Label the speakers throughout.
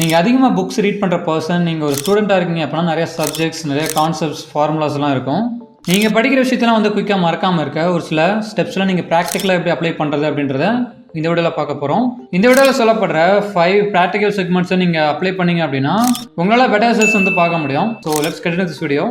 Speaker 1: நீங்கள் அதிகமாக books read பண்ணுற பர்சன் நீங்கள் ஒரு ஸ்டூடெண்ட்டாக இருக்கீங்க அப்படின்னா நிறைய சப்ஜெக்ட்ஸ் நிறைய கான்செப்ட்ஸ் ஃபார்முலாஸ்லாம் இருக்கும். நீங்கள் படிக்கிற விஷயத்தெல்லாம் வந்து குயிக்காக மறக்காமல் இருக்க. ஒரு சில ஸ்டெப்ஸ்லாம் நீங்கள் ப்ராக்டிக்கலாக எப்படி அப்ளை பண்ணுறது அப்படின்றத இந்த வீடியோவில் பார்க்க போகிறோம் இந்த வீடியோவில் சொல்லப்படுற ஃபைவ் ப்ராக்டிக்கல் செக்மெண்ட்ஸை நீங்கள் அப்ளை பண்ணீங்க அப்படின்னா உங்களால் பெட்டர் ரிசல்ட்ஸ் வந்து பார்க்க முடியும். So let's get this video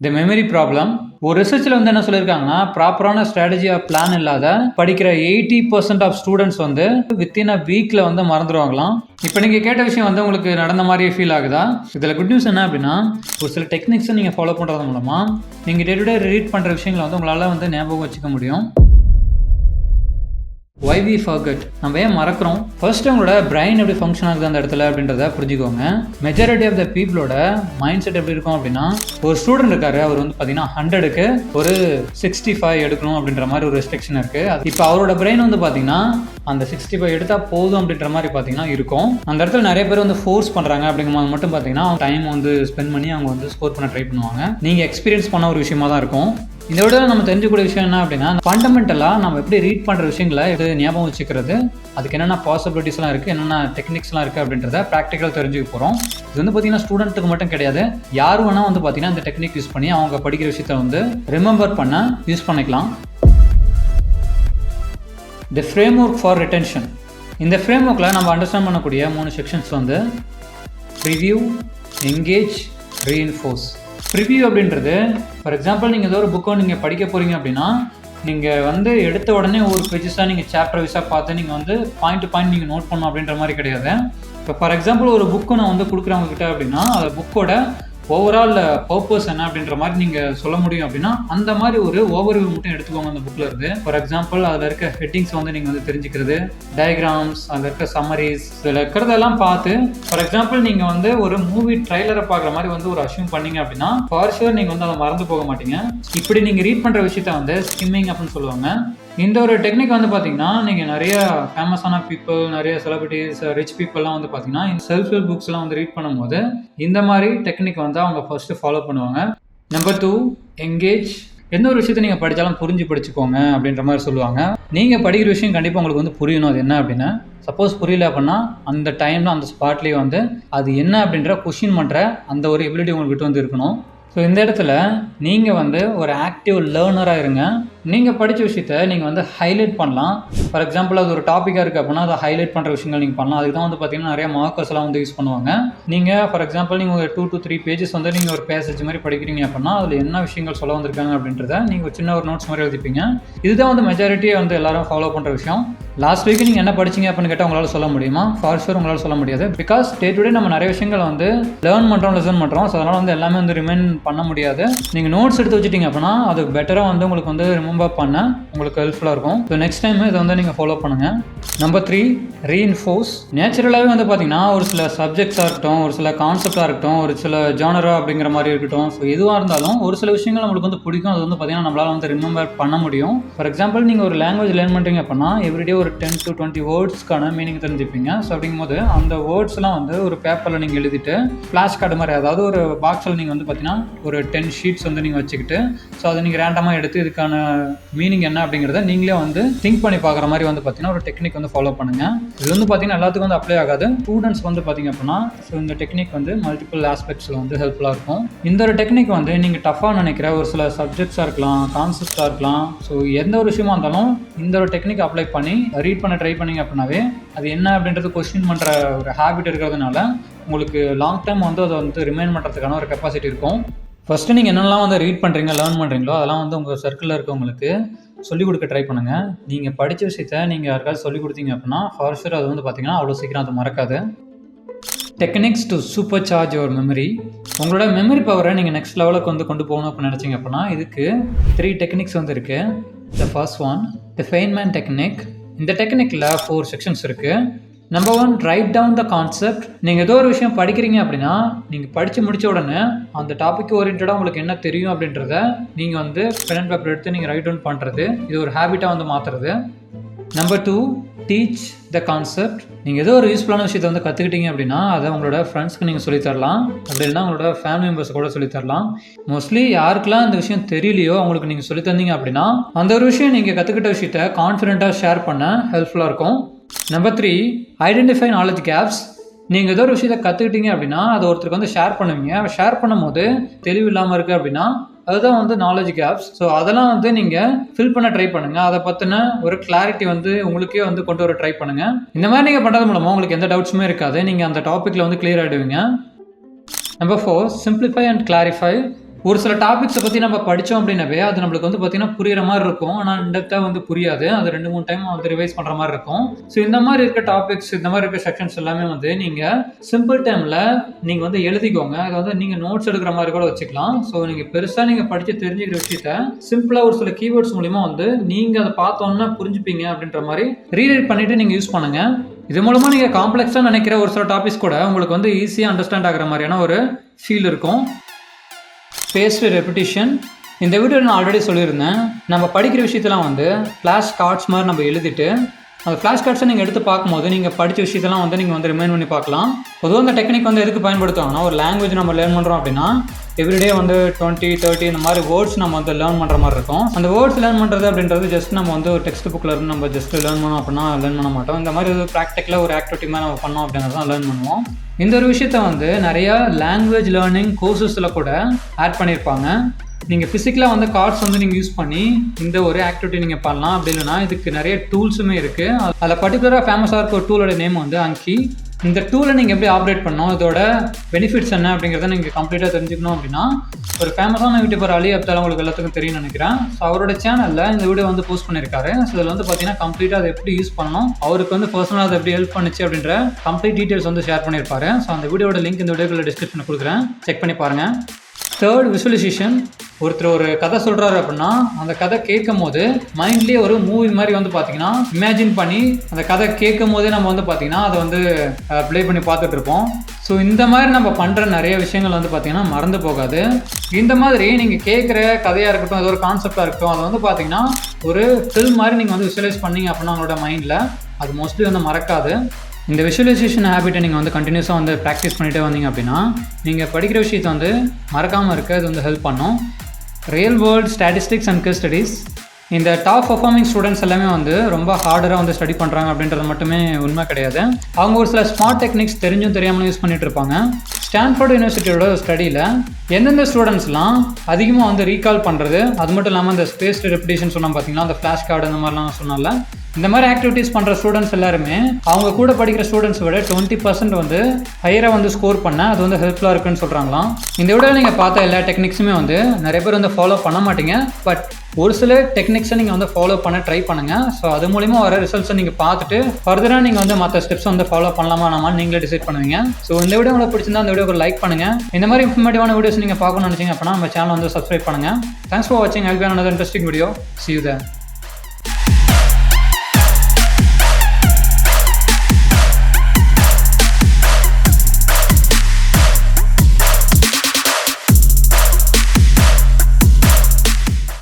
Speaker 1: இந்த மெமரி ப்ராப்ளம் ஒரு ரிசர்ச்சில் வந்து என்ன சொல்லியிருக்காங்கன்னா ப்ராப்பரான ஸ்ட்ராட்டஜி ஆஃப் பிளான் இல்லாத படிக்கிற எயிட்டி பர்சன்ட் ஆஃப் ஸ்டூடெண்ட்ஸ் வந்து வித்தின் அ வீக்கில் வந்து மறந்துடுவாங்களாம் இப்போ நீங்கள் கேட்ட விஷயம் வந்து உங்களுக்கு நடந்த மாதிரியே ஃபீல் ஆகுதா? இதில் குட் நியூஸ் என்ன அப்படின்னா ஒரு சில டெக்னிக்ஸை நீங்கள் ஃபாலோ பண்ணுறது மூலமாக நீங்கள் டே டு டே ரீட் பண்ணுற விஷயங்களை வந்து உங்களால் வந்து ஞாபகம் வச்சுக்க முடியும். ஒய் வி ஃபர்கட் நம்ம ஏன் மறக்கிறோம்? ஃபர்ஸ்ட் அவங்களோட பிரைன் எப்படி ஃபங்க்ஷன் ஆகுது அந்த இடத்துல அப்படின்றத புரிஞ்சுக்கோங்க. மெஜாரிட்டி ஆஃப் த பீப்புளோட மைண்ட் செட் எப்படி இருக்கும் அப்படின்னா ஒரு ஸ்டூடெண்ட் இருக்காரு அவர் வந்து பார்த்தீங்கன்னா ஹண்ட்ரடுக்கு ஒரு சிக்ஸ்டி ஃபைவ் எடுக்கணும் அப்படின்ற மாதிரி ஒரு ரெஸ்ட்ரிக்ஷன் இருக்கு. இப்போ அவரோட பிரெயின் வந்து பார்த்தீங்கன்னா அந்த சிக்ஸ்டி ஃபைவ் எடுத்தால் போதும் அப்படின்ற மாதிரி பார்த்தீங்கன்னா இருக்கும். அந்த இடத்துல நிறைய பேர் வந்து ஃபோர்ஸ் பண்ணுறாங்க அப்படிங்கும்போது மட்டும் பார்த்தீங்கன்னா டைம் வந்து ஸ்பெண்ட் பண்ணி அவங்க வந்து ஸ்கோர் பண்ண ட்ரை பண்ணுவாங்க. நீங்கள் எக்ஸ்பீரியன்ஸ் பண்ண ஒரு விஷயமா தான் இருக்கும். இதை விட நம்ம தெரிஞ்சுக்கூடிய விஷயம் என்ன அப்படின்னா ஃபண்டமெண்டலாக நம்ம எப்படி ரீட் பண்ணுற விஷயங்களை இது ஞாபகம் வச்சுக்கிறது அதுக்கு என்னென்ன பாசிபிலிட்டிஸ்லாம் இருக்குது என்னென்ன டெக்னிக்ஸ்லாம் இருக்குது அப்படின்றத ப்ராக்டிக்கல் தெரிஞ்சுக்க போகிறோம் இது வந்து பார்த்தீங்கன்னா ஸ்டூடெண்ட்டுக்கு மட்டும் கிடையாது. யார் வேணால் வந்து பார்த்தீங்கன்னா இந்த டெக்னிக் யூஸ் பண்ணி அவங்க படிக்கிற விஷயத்த வந்து ரிமெம்பர் பண்ண யூஸ் பண்ணிக்கலாம். The framework for retention இந்த ஃப்ரேம் ஒர்க்கில் நம்ம அண்டர்ஸ்டாண்ட் பண்ணக்கூடிய மூணு செக்ஷன்ஸ் வந்து ரிவ்யூ என்கேஜ் ரீஇன்ஃபோர்ஸ் ரிவ்யூ அப்படின்றது ஃபார் எக்ஸாம்பிள் நீங்கள் ஏதோ ஒரு புக்கை நீங்கள் படிக்க போகிறீங்க அப்படின்னா நீங்கள் வந்து எடுத்த உடனே ஒரு பேஜஸாக நீங்கள் சாப்டர் வைஸாக பார்த்து நீங்கள் வந்து பாயிண்ட் டு பாயிண்ட் நீங்கள் நோட் பண்ணணும் அப்படின்ற மாதிரி கிடையாது. இப்போ ஃபார் எக்ஸாம்பிள் ஒரு புக்கு நான் வந்து கொடுக்குறவங்க கிட்ட அப்படின்னா அந்த புக்கோட ஓவரால் பர்பஸ் என்ன அப்படின்ற மாதிரி நீங்கள் சொல்ல முடியும் அப்படின்னா அந்த மாதிரி ஒரு ஓவர் மட்டும் எடுத்துக்கோங்க அந்த புக்கில் இருந்து. ஃபார் எக்ஸாம்பிள் அதில் இருக்க ஹெட்டிங்ஸ் வந்து நீங்கள் வந்து தெரிஞ்சுக்கிறது டயக்ராம்ஸ் அதில் இருக்க சம்மரிஸ் இதில் இருக்கிறதெல்லாம் பார்த்து ஃபார் எக்ஸாம்பிள் நீங்கள் வந்து ஒரு மூவி ட்ரைலரை பார்க்குற மாதிரி வந்து ஒரு அஷ்யூம் பண்ணீங்க அப்படின்னா ஃபார் ஷுர் நீங்கள் வந்து அதை மறந்து போக மாட்டீங்க. இப்படி நீங்கள் ரீட் பண்ணுற விஷயத்த வந்து ஸ்கிம்மிங் அப்படின்னு சொல்லுவாங்க. இந்த ஒரு டெக்னிக் வந்து பார்த்தீங்கன்னா நீங்கள் நிறைய ஃபேமஸான பீப்புள் நிறைய செலிபிரிட்டிஸ் ரிச் பீப்புளெலாம் வந்து பார்த்தீங்கன்னா செல்ஃப் ஹெல்ப் புக்ஸ்லாம் வந்து ரீட் பண்ணும்போது இந்த மாதிரி டெக்னிக் வந்து அவங்க ஃபஸ்ட்டு ஃபாலோ பண்ணுவாங்க. நம்பர் டூ எங்கேஜ் எந்த ஒரு விஷயத்தை நீங்கள் படித்தாலும் புரிஞ்சு படிச்சுக்கோங்க அப்படின்ற மாதிரி சொல்லுவாங்க. நீங்கள் படிக்கிற விஷயம் கண்டிப்பாக உங்களுக்கு வந்து புரியணும். அது என்ன அப்படின்னு சப்போஸ் புரியல அப்படின்னா அந்த டைமில் அந்த ஸ்பாட்லேயே வந்து அது என்ன அப்படின்ற கொஷின் பண்ணுற அந்த ஒரு எபிலிட்டி உங்கள்கிட்ட வந்து இருக்கணும். ஸோ இந்த இடத்துல நீங்கள் வந்து ஒரு ஆக்டிவ் லேர்னராக இருங்க. நீங்கள் படித்த விஷயத்த நீங்கள் வந்து ஹைலைட் பண்ணலாம். ஃபார் எக்ஸாம்பிள் அது ஒரு டாப்பிக்காக இருக்குது அப்படின்னா அதை ஹைலைட் பண்ணுற விஷயங்கள் நீங்கள் பண்ணலாம். அதுக்கு தான் வந்து பார்த்தீங்கன்னா நிறைய மார்க்கர்ஸ்லாம் வந்து யூஸ் பண்ணுவாங்க. நீங்கள் ஃபார் எக்ஸாம்பிள் நீங்கள் ஒரு டூ டு த்ரீ பேஜஸ் வந்து நீங்கள் ஒரு பேசேஜ் மாதிரி படிக்கிறீங்க அப்படின்னா அதில் என்ன விஷயங்கள் சொல்ல வந்திருக்காங்க அப்படின்றத நீங்கள் ஒரு சின்ன ஒரு நோட்ஸ் மாதிரி எழுதிப்பீங்க. இதுதான் வந்து மெஜாரிட்டியை வந்து எல்லாரும் ஃபாலோ பண்ணுற விஷயம். லாஸ்ட் வீக் நீங்கள் என்ன படிச்சீங்க அப்படின்னு கேட்டால் உங்களால் சொல்ல முடியுமா? ஃபார் ஷூர் உங்களால் சொல்ல முடியாது. பிகாஸ் டே டு டே நம்ம நிறைய விஷயங்கள் வந்து லேர்ன் பண்ணுறோம் லெசன் பண்ணுறோம் ஸோ அதனால் வந்து எல்லாமே வந்து ரிமைன் பண்ண முடியாது. நீங்கள் நோட்ஸ் எடுத்து வச்சுட்டீங்க அப்படின்னா அது பெட்டராக வந்து உங்களுக்கு வந்து ரிமெம்பர் பண்ண உங்களுக்கு ஹெல்ப்ஃபுல்லாக இருக்கும். ஸோ நெக்ஸ்ட் டைம் இதை வந்து நீங்கள் ஃபாலோ பண்ணுங்கள் நம்பர் த்ரீ ரீஇன்ஃபோர்ஸ் நேச்சுரலாகவே வந்து பார்த்தீங்கன்னா ஒரு சில சப்ஜெக்ட்ஸாக இருக்கட்டும் ஒரு சில கான்செப்டாக இருக்கட்டும் ஒரு சில ஜானரா அப்படிங்கிற மாதிரி இருக்கட்டும். ஸோ எதுவாக இருந்தாலும் ஒரு சில விஷயங்கள் நம்மளுக்கு வந்து பிடிக்கும். அது வந்து பார்த்தீங்கன்னா நம்மளால் வந்து ரிமெம்பர் பண்ண முடியும். ஃபார் எக்ஸாம்பிள் நீங்கள் ஒரு லாங்குவேஜ் லேர்ன் பண்ணுறீங்க அப்படின்னா எவ்ரிடே ஒரு ஒரு டென் டு டுவெண்ட்டி வேர்ட்ஸ்க்கான மீனிங் தெரிஞ்சுப்பீங்க. ஸோ அப்படிங்கும்போது அந்த வேர்ட்ஸ்லாம் வந்து ஒரு பேப்பரில் நீங்கள் எழுதிட்டு ஃப்ளாஷ் கார்டு மாதிரி அதாவது ஒரு பாக்ஸில் நீங்கள் வந்து பார்த்தீங்கன்னா ஒரு டென் ஷீட்ஸ் வந்து நீங்கள் வச்சுக்கிட்டு ஸோ அதை நீங்கள் ரேண்டமாக எடுத்து இதுக்கான மீனிங் என்ன அப்படிங்கிறத நீங்களே வந்து திங்க் பண்ணி பார்க்குற மாதிரி வந்து பார்த்தீங்கன்னா ஒரு டெக்னிக் வந்து ஃபாலோ பண்ணுங்கள் இது வந்து பார்த்தீங்கன்னா எல்லாத்துக்கும் வந்து அப்ளை ஆகாது. ஸ்டூடெண்ட்ஸ் வந்து பார்த்தீங்க அப்படின்னா ஸோ இந்த டெக்னிக் வந்து மல்டிபிள் ஆஸ்பெக்ட்ஸில் வந்து ஹெல்ப்ஃபுல்லாக இருக்கும். இந்த ஒரு டெக்னிக் வந்து நீங்கள் டஃபாக நினைக்கிற ஒரு சில சப்ஜெக்ட்ஸாக இருக்கலாம் கான்செப்டாக இருக்கலாம். ஸோ எந்த ஒரு விஷயமா இருந்தாலும் இந்த ஒரு டெக்னிக் அப்ளை பண்ணி ரீட் பண்ண ட்ரை பண்ணீங்க அப்படின்னாவே அது என்ன அப்படின்றது கொஸ்டின் பண்ணுற ஒரு ஹேபிட் இருக்கிறதுனால உங்களுக்கு லாங் டைம் வந்து அதை வந்து ரிமைன் பண்ணுறதுக்கான ஒரு கெப்பாசிட்டி இருக்கும். ஃபஸ்ட்டு நீங்கள் என்னெல்லாம் வந்து ரீட் பண்ணுறீங்க லேர்ன் பண்ணுறீங்களோ அதெல்லாம் வந்து உங்கள் சர்க்கிளில் இருக்கவங்களுக்கு சொல்லிக் கொடுக்க ட்ரை பண்ணுங்கள் நீங்கள் படித்த விஷயத்த நீங்கள் யாருக்காவது சொல்லிக் கொடுத்தீங்க அப்படின்னா ஃபார் ஷூர் அது வந்து பார்த்தீங்கன்னா அவ்வளோ சீக்கிரம் அது மறக்காது. Techniques to supercharge your memory உங்களோட மெமரி பவரை நீங்கள் நெக்ஸ்ட் லெவலுக்கு வந்து கொண்டு போகணும் அப்படின்னு நினச்சிங்க அப்படின்னா இதுக்கு த்ரீ டெக்னிக்ஸ் வந்து இருக்குது the first one the Feynman technique இந்த டெக்னிக்கில் ஃபோர் செக்ஷன்ஸ் இருக்குது number one write down the concept நீங்கள் ஏதோ ஒரு விஷயம் படிக்கிறீங்க அப்படின்னா நீங்கள் படித்து முடித்த உடனே அந்த டாபிக் ஓரியன்டாக உங்களுக்கு என்ன தெரியும் அப்படின்றத நீங்கள் வந்து பென் அண்ட் பேப்பர் எடுத்து நீங்கள் ரைட் டவுன் பண்ணுறது இது ஒரு ஹேபிட்டாக வந்து மாற்றுறது number two teach the concept நீங்கள் ஏதோ ஒரு யூஸ்ஃபுல்லான விஷயத்தை வந்து கற்றுக்கிட்டீங்க அப்படின்னா அதை உங்களோட ஃப்ரெண்ட்ஸ்க்கு நீங்கள் சொல்லித்தரலாம். அப்படி இல்லைனா உங்களோட ஃபேமிலி மெம்பர்ஸ் கூட சொல்லித்தரலாம். மோஸ்ட்லி யாருக்கெல்லாம் இந்த விஷயம் தெரியலையோ அவங்களுக்கு நீங்கள் சொல்லித் தந்தீங்க அப்படின்னா அந்த ஒரு விஷயம் நீங்கள் கற்றுக்கிட்ட விஷயத்த கான்ஃபிடென்ட்டாக ஷேர் பண்ண ஹெல்ப்ஃபுல்லாக இருக்கும். Number three identify knowledge gaps நீங்கள் ஏதோ ஒரு விஷயத்தை கற்றுக்கிட்டீங்க அப்படின்னா அதை ஒருத்தருக்கு வந்து ஷேர் பண்ணுவீங்க. ஷேர் பண்ணும்போது தெளிவு இல்லாமல் இருக்குது அப்படின்னா அதுதான் வந்து நாலேஜ் கேப்ஸ் ஸோ அதெல்லாம் வந்து நீங்கள் ஃபில் பண்ண ட்ரை பண்ணுங்கள் அதை பற்றின ஒரு கிளாரிட்டி வந்து உங்களுக்கே வந்து கொண்டு வர ட்ரை பண்ணுங்கள் இந்த மாதிரி நீங்கள் பண்ணுறது மூலமாக உங்களுக்கு எந்த டவுட்ஸுமே இருக்காது. நீங்கள் அந்த டாப்பிக்கில் வந்து clear ஆகிடுவீங்க number four simplify and clarify ஒரு சில டாபிக்ஸை பற்றி நம்ம படித்தோம் அப்படின்னாவே அது நம்மளுக்கு வந்து பார்த்திங்கன்னா புரியுற மாதிரி இருக்கும். ஆனால் இன்டெப்த்தாக வந்து புரியாது. அது ரெண்டு மூணு டைம் வந்து ரிவைஸ் பண்ணுற மாதிரி இருக்கும். ஸோ இந்த மாதிரி இருக்க டாபிக்ஸ் இந்த மாதிரி இருக்க செக்ஷன்ஸ் எல்லாமே வந்து நீங்கள் சிம்பிள் டைமில் நீங்கள் வந்து எழுதிக்கோங்க. அதை வந்து நீங்கள் நோட்ஸ் எடுக்கிற மாதிரி கூட வச்சுக்கலாம். ஸோ நீங்கள் பெருசாக நீங்கள் படித்து தெரிஞ்சுக்கிற விஷயத்த சிம்பிளாக ஒரு சில கீவேர்ட்ஸ் மூலிமா வந்து நீங்கள் அதை பார்த்தோன்னா புரிஞ்சுப்பீங்க அப்படின்ற மாதிரி ரீரைட் பண்ணிவிட்டு நீங்கள் யூஸ் பண்ணுங்கள் இது மூலமாக நீங்கள் காம்ப்ளெக்ஸாக நினைக்கிற ஒரு சில டாபிக்ஸ் கூட உங்களுக்கு வந்து ஈஸியாக அண்டர்ஸ்டாண்ட் ஆகிற மாதிரியான ஒரு ஃபீல் இருக்கும். ஸ்பேஸ் ரெப்பிட்டிஷன் இந்த வீடியோ நான் ஆல்ரெடி சொல்லியிருந்தேன். நம்ம படிக்கிற விஷயத்தெல்லாம் வந்து ஃப்ளாஷ் கார்ட்ஸ் மாதிரி நம்ம எழுதிட்டு அந்த ஃப்ளாஷ் கார்ட்ஸை நீங்கள் எடுத்து பார்க்கும்போது நீங்கள் படித்த விஷயத்தெல்லாம் வந்து நீங்கள் வந்து ரிமைண்ட் பண்ணி பார்க்கலாம். பொதுவாக அந்த டெக்னிக் வந்து எதுக்கு பயன்படுத்துவாங்கன்னா ஒரு லாங்குவேஜ் நம்ம லேர்ன் பண்ணுறோம் அப்படின்னா எவ்ரிடே வந்து டுவெண்ட்டி தேர்ட்டி இந்த மாதிரி வேர்ட்ஸ் நம்ம வந்து லேர்ன் பண்ணுற மாதிரி இருக்கும். அந்த வேர்ட்ஸ் லேர்ன் பண்ணுறது அப்படின்றது ஜஸ்ட் நம்ம வந்து ஒரு டெக்ஸ்ட் புக்கில் இருந்து நம்ம ஜஸ்ட் லேர்ன் பண்ணோம் அப்படின்னா லேர்ன் பண்ண மாட்டோம். இந்த மாதிரி ஒரு ப்ராக்டிக்கலாக ஒரு ஆக்டிவிட்டி மாதிரி நம்ம பண்ணோம் அப்படின்றது தான் லேர்ன் பண்ணுவோம். இந்த ஒரு விஷயத்த வந்து நிறையா லாங்குவேஜ் லேர்னிங் கோர்சஸில் கூட ஆட் பண்ணியிருப்பாங்க. நீங்கள் ஃபிசிக்கலாக வந்து கார்ட்ஸ் வந்து நீங்கள் யூஸ் பண்ணி இந்த ஒரு ஆக்டிவிட்டி நீங்கள் பண்ணலாம். அப்படி இல்லைனா இதுக்கு நிறைய டூல்ஸுமே இருக்குது அதில் பர்டிகுலராக ஃபேமஸாக இருக்க ஒரு டூலோட நேம் வந்து அங்கி இந்த டூலை நீங்கள் எப்படி ஆப்ரேட் பண்ணோம் இதோட பெனிஃபிட்ஸ் என்ன அப்படிங்கிறத நீங்கள் கம்ப்ளீட்டாக தெரிஞ்சுக்கணும் அப்படின்னா ஒரு ஃபேமஸான யூடியூபர் அலி அப்தாலும் உங்களுக்கு எல்லாத்துக்கும் தெரியும்னு நினைக்கிறேன். ஸோ அவரோட சேனலில் இந்த வீடியோ வந்து போஸ்ட் பண்ணியிருக்காரு. ஸோ இதில் வந்து பார்த்தீங்கன்னா கம்ப்ளீட்டாக அதை எப்படி யூஸ் பண்ணணும்? அவருக்கு வந்து பர்சனலாக அதை எப்படி ஹெல்ப் பண்ணுச்சு அப்படின்ற கம்ப்ளீட் டீட்டெயில்ஸ் வந்து ஷேர் பண்ணியிருப்பாரு. ஸோ அந்த வீடியோட லிங்க் இந்த வீடியோக்குள்ள டிஸ்கிரிப்ஷனில் கொடுக்குறேன். செக் பண்ணி பாருங்கள் தேர்ட் விசுவலைசேஷன் ஒருத்தர் ஒரு கதை சொல்கிறாரு அப்படின்னா அந்த கதை கேட்கும் போது மைண்ட்லேயே ஒரு மூவி மாதிரி வந்து பார்த்தீங்கன்னா இமேஜின் பண்ணி அந்த கதை கேட்கும் போதே நம்ம வந்து பார்த்தீங்கன்னா அதை வந்து ப்ளே பண்ணி பார்த்துட்டு இருப்போம். ஸோ இந்த மாதிரி நம்ம பண்ணுற நிறைய விஷயங்கள் வந்து பார்த்திங்கன்னா மறந்து போகாது. இந்த மாதிரி நீங்கள் கேட்குற கதையாக இருக்கட்டும் ஏதோ ஒரு கான்செப்டாக இருக்கட்டும் அதை வந்து பார்த்தீங்கன்னா ஒரு ஃபில்ம் மாதிரி நீங்கள் வந்து விஷுவலைஸ் பண்ணீங்க அப்படின்னா உங்களோட மைண்டில் அது மோஸ்ட்லி வந்து மறக்காது. இந்த விஷுவலைசேஷன் ஹேபிட்டை நீங்கள் வந்து கண்டினியூஸாக வந்து ப்ராக்டிஸ் பண்ணிகிட்டே வந்தீங்க அப்படின்னா நீங்கள் படிக்கிற விஷயத்தை வந்து மறக்காமல் இருக்க இது வந்து ஹெல்ப் பண்ணும். Real world statistics and case studies இந்த டாப் பர்ஃபார்மிங் ஸ்டூடெண்ட்ஸ் எல்லாமே வந்து ரொம்ப ஹார்டராக வந்து ஸ்டடி பண்ணுறாங்க அப்படின்றது மட்டுமே உண்மை கிடையாது. அவங்க ஒரு சில ஸ்மார்ட் டெக்னிக்ஸ் தெரிஞ்சும் தெரியாமலும் யூஸ் பண்ணிகிட்டு இருப்பாங்க. ஸ்டான்ஃபோர்ட் யூனிவர்சிட்டியோட ஸ்டடியில் எந்தெந்த ஸ்டூடெண்ட்ஸ்லாம் அதிகமாக வந்து ரீகால் பண்ணுறது அது மட்டும் இல்லாமல் இந்த ஸ்பேஸ் ரெப்பிடேஷன் சொன்னால் பார்த்தீங்கன்னா அந்த ஃப்ளாஷ் கார்டு அந்த மாதிரிலாம் சொன்னால இந்த மாதிரி ஆக்டிவிட்டீஸ் பண்ணுற ஸ்டூடெண்ட்ஸ் எல்லாருமே அவங்க கூட படிக்கிற ஸ்டூடெண்ட்ஸ் விட டுவெண்ட்டி பர்சன்ட் வந்து ஹையராக வந்து ஸ்கோர் பண்ண அது வந்து ஹெல்ப்ஃபுல்லாக இருக்குன்னு சொல்கிறாங்களாம் இந்த விட நீங்கள் பார்த்த எல்லா டெக்னிக்ஸுமே வந்து நிறைய பேர் வந்து ஃபாலோ பண்ண மாட்டீங்க. பட் ஒரு சில டெக்னிக்ஸை நீங்கள் வந்து ஃபாலோ பண்ண ட்ரை பண்ணுங்கள் ஸோ அது மூலிமா வர ரிசல்ட்ஸை நீங்கள் பார்த்துட்டு ஃபர்தராக நீங்கள் வந்து மற்ற ஸ்டெப்ஸ் வந்து ஃபாலோ பண்ணலாமா நாமான்னு நீங்களே டிசைட் பண்ணுவீங்க. ஸோ இந்த வீடியோ உங்களுக்கு பிடிச்சிருந்தா அந்த வீடியோக்கு லைக் பண்ணுங்கள் இந்த மாதிரி இன்ஃபர்மேட்டிவான வீடியோஸ் நீங்கள் பார்க்கணும்னு நினச்சிங்க அப்படின்னா நம்ம சேனல் வந்து சப்ஸ்கிரைப் பண்ணுங்கள் தேங்க்ஸ் ஃபார் வாட்சிங் help another interesting video see you there.